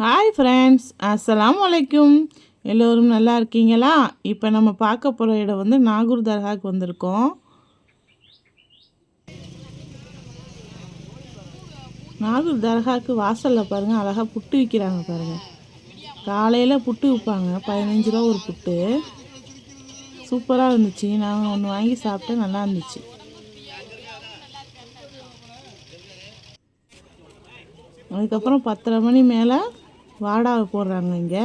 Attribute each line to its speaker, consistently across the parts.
Speaker 1: Hi friends அஸ்லாம் வலைக்கும் எல்லோரும் நல்லா இருக்கீங்களா? இப்போ நம்ம பார்க்க போகிற இடம் வந்து நாகூர் தர்காவுக்கு வந்திருக்கோம். நாகூர் தர்காவுக்கு வாசலில் பாருங்கள் அழகாக புட்டு விற்கிறாங்க பாருங்கள் காலையில் புட்டு விற்பாங்க பதினஞ்சு ரூபா ஒரு புட்டு. சூப்பராக இருந்துச்சு. நாங்கள் ஒன்று வாங்கி சாப்பிட்டேன் நல்லா இருந்துச்சு. அதுக்கப்புறம் பத்தரை மணி மேலே வாடாவை போடுறாங்க இங்கே.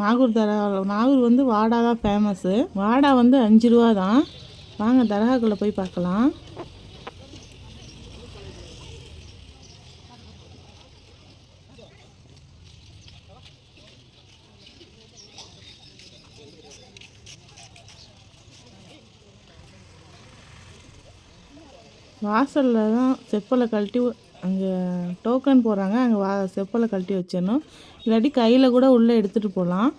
Speaker 1: நாகூர் தரகா நாகூர் வந்து வாடா தான் ஃபேமஸ்ஸு வாடா வந்து அஞ்சு ரூபா தான். வாங்க தரகாக்குள்ளே போய் பார்க்கலாம். வாசலில் தான் செப்பலை கழட்டி அங்கே டோக்கன் போடுறாங்க. அங்கே வா செப்பலை கழட்டி வச்சிடணும். இல்லாட்டி கையில் கூட உள்ளே எடுத்துகிட்டு போகலாம்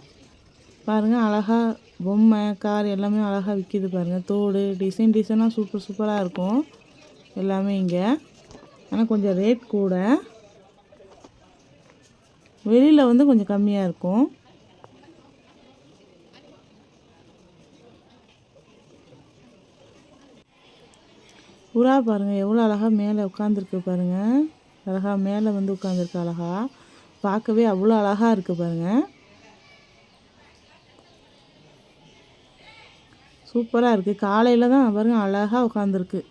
Speaker 1: பாருங்கள் அழகாக பொம்மை கார் எல்லாமே அழகாக விற்கிது பாருங்கள் தோடு டிசைன் டிசைனாக சூப்பர் சூப்பராக இருக்கும். எல்லாமே இங்கே. ஆனால் கொஞ்சம் ரேட் கூட. வெளியில் வந்து கொஞ்சம் கம்மியாக இருக்கும். புறா பாருங்கள் எவ்வளோ அழகாக மேலே உட்காந்துருக்கு பாருங்கள் அழகாக மேலே வந்து உட்காந்துருக்கு அழகாக பார்க்கவே அவ்வளோ அழகாக இருக்குது பாருங்கள் சூப்பராக இருக்குது காலையில் தான் பாருங்கள் அழகாக உட்காந்துருக்கு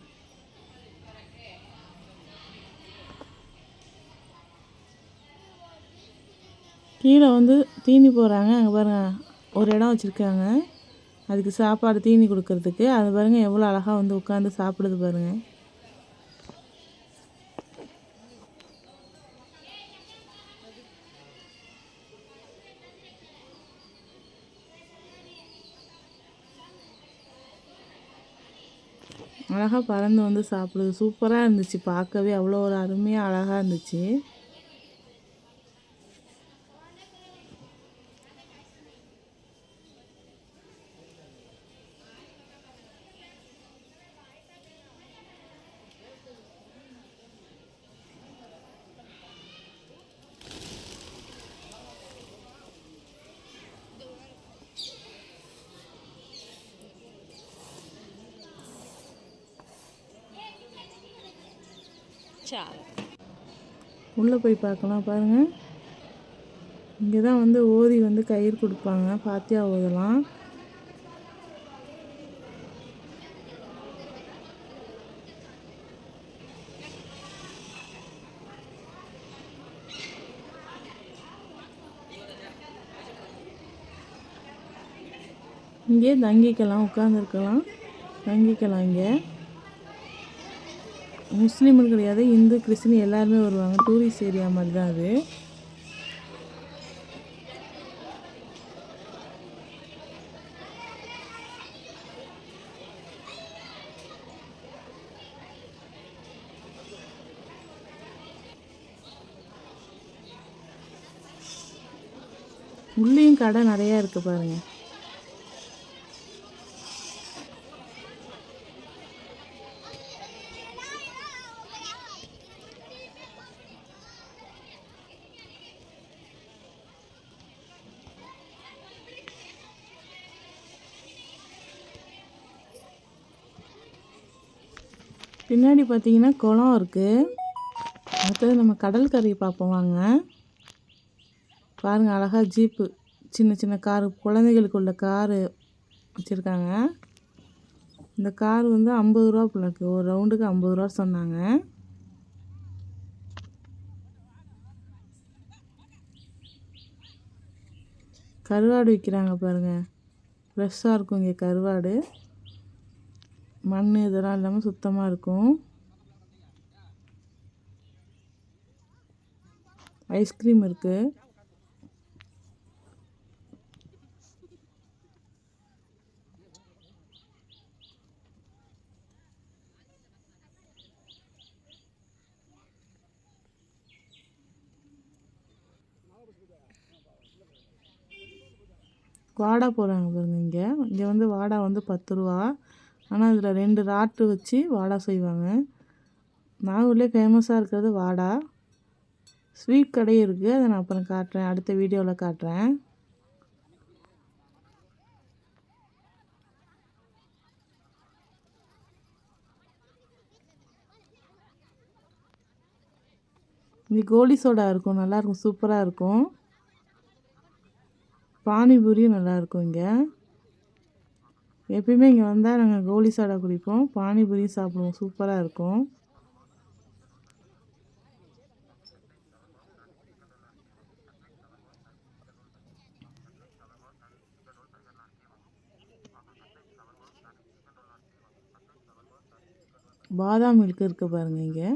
Speaker 1: கீழே வந்து தீனி போடுறாங்க. அங்கே பாருங்கள் ஒரு இடம் வச்சுருக்காங்க. அதுக்கு சாப்பாடு தீனி கொடுக்கறதுக்கு. அது பாருங்கள் எவ்வளோ அழகாக வந்து உட்காந்து சாப்பிடுது பாருங்கள் அழகாக பறந்து வந்து சாப்பிடுது. சூப்பராக இருந்துச்சு. பார்க்கவே அவ்வளோ ஒரு அருமையாக அழகாக இருந்துச்சு. உள்ளே போய் பார்க்கலாம் பாருங்கள் இங்கே தான் வந்து ஓதி வந்து கயிறு கொடுப்பாங்க பாத்தியா ஓதலாம். இங்கே தங்கிக்கலாம் உட்காந்துருக்கலாம் தங்கிக்கலாம் இங்கே. முஸ்லீம்னு கிடையாது இந்து கிறிஸ்டின் எல்லாருமே வருவாங்க. டூரிஸ்ட் ஏரியா மாதிரி தான் அது. உள்ளேயும் கடை நிறையா இருக்குது பாருங்கள் பின்னாடி பார்த்தீங்கன்னா குளம் இருக்குது அடுத்தது நம்ம கடல் கறி பார்ப்போம் வாங்க. பாருங்கள் அழகாக ஜீப்பு சின்ன சின்ன காரு குழந்தைகளுக்கு உள்ள காரு வச்சுருக்காங்க. இந்த கார் வந்து ஐம்பது ரூபா பிள்ளைக்கு ஒரு ரவுண்டுக்கு ஐம்பது ரூபா சொன்னாங்க. கருவாடு விற்கிறாங்க பாருங்கள் ஃப்ரெஷ்ஷாக இருக்கும் இங்கே கருவாடு. மண் இதெல்லாம் இல்லாமல் சுத்தமாக இருக்கும். ஐஸ்கிரீம் இருக்குது வாடா போகிறாங்க பாருங்க இங்கே. இங்கே வந்து வாடா வந்து பத்து ரூபா. ஆனால் இதில் ரெண்டு ராட்டு வச்சு வாடா செய்வாங்க. நாகூர்லேயே ஃபேமஸாக இருக்கிறது வாடா. ஸ்வீட் கடையும் இருக்குது அதை நான் அப்புறம் காட்டுறேன். அடுத்த வீடியோவில் காட்டுறேன். இங்கே கோலி சோடா இருக்கும். நல்லாயிருக்கும் சூப்பராக இருக்கும். பானிபூரியும் நல்லாயிருக்கும் இங்கே. எப்பயுமே இங்கே வந்தால் நாங்கள் கோலி சாடா குடிப்போம். பானிபூரியும் சாப்பிடுவோம். சூப்பராக இருக்கும். பாதாம் மில்க் இருக்குது பாருங்கள் இங்கே.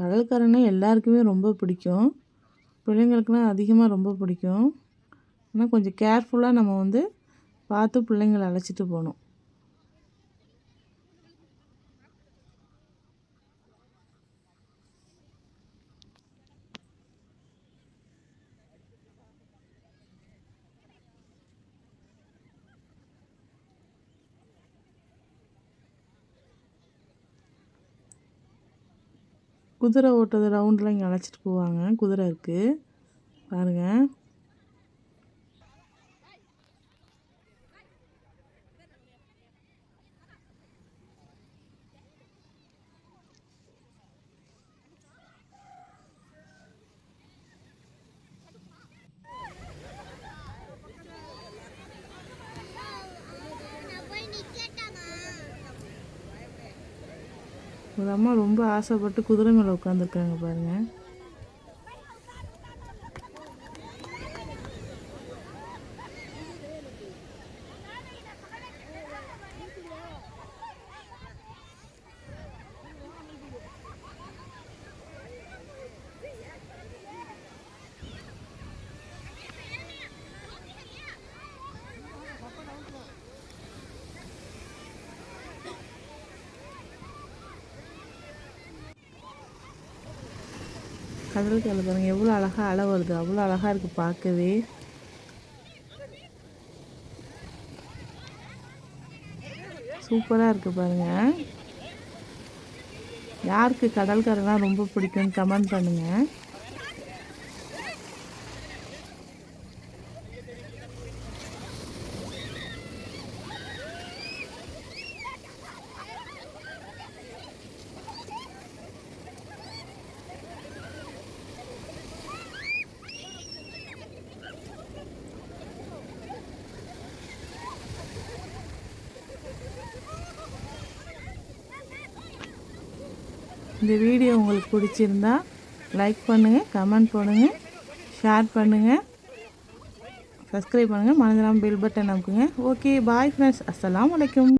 Speaker 1: கடற்கரைனா எல்லாருக்குமே ரொம்ப பிடிக்கும். பிள்ளைங்களுக்குலாம் அதிகமாக ரொம்ப பிடிக்கும். ஆனால் கொஞ்சம் கேர்ஃபுல்லாக நம்ம வந்து பார்த்து பிள்ளைங்கள அழைச்சிட்டு போகணும். குதிரை ஓட்டுறது ரவுண்டில் இங்கே அழைச்சிட்டு போவாங்க. குதிரை இருக்குது பாருங்கள் ஒரு அம்மா ரொம்ப ஆசைப்பட்டு குதிரை மேலே உட்காந்துருக்காங்க பாருங்கள் கடல் கரை பாருங்கள் எவ்வளோ அழகாக அலை வருது அவ்வளோ அழகாக இருக்குது பார்க்கவே. சூப்பராக இருக்குது பாருங்கள் யாருக்கு கடல்கரைலாம் ரொம்ப பிடிக்கும்னு கமெண்ட் பண்ணுங்கள் இந்த வீடியோ உங்களுக்கு பிடிச்சிருந்தா லைக் பண்ணுங்கள் கமெண்ட் பண்ணுங்கள் ஷேர் பண்ணுங்கள் சப்ஸ்கிரைப் பண்ணுங்கள் மறந்துடாமல் பெல் பட்டன் அமுக்குங்க ஓகே பாய் ஃப்ரெண்ட்ஸ் அஸ்லாம் வலைக்கம்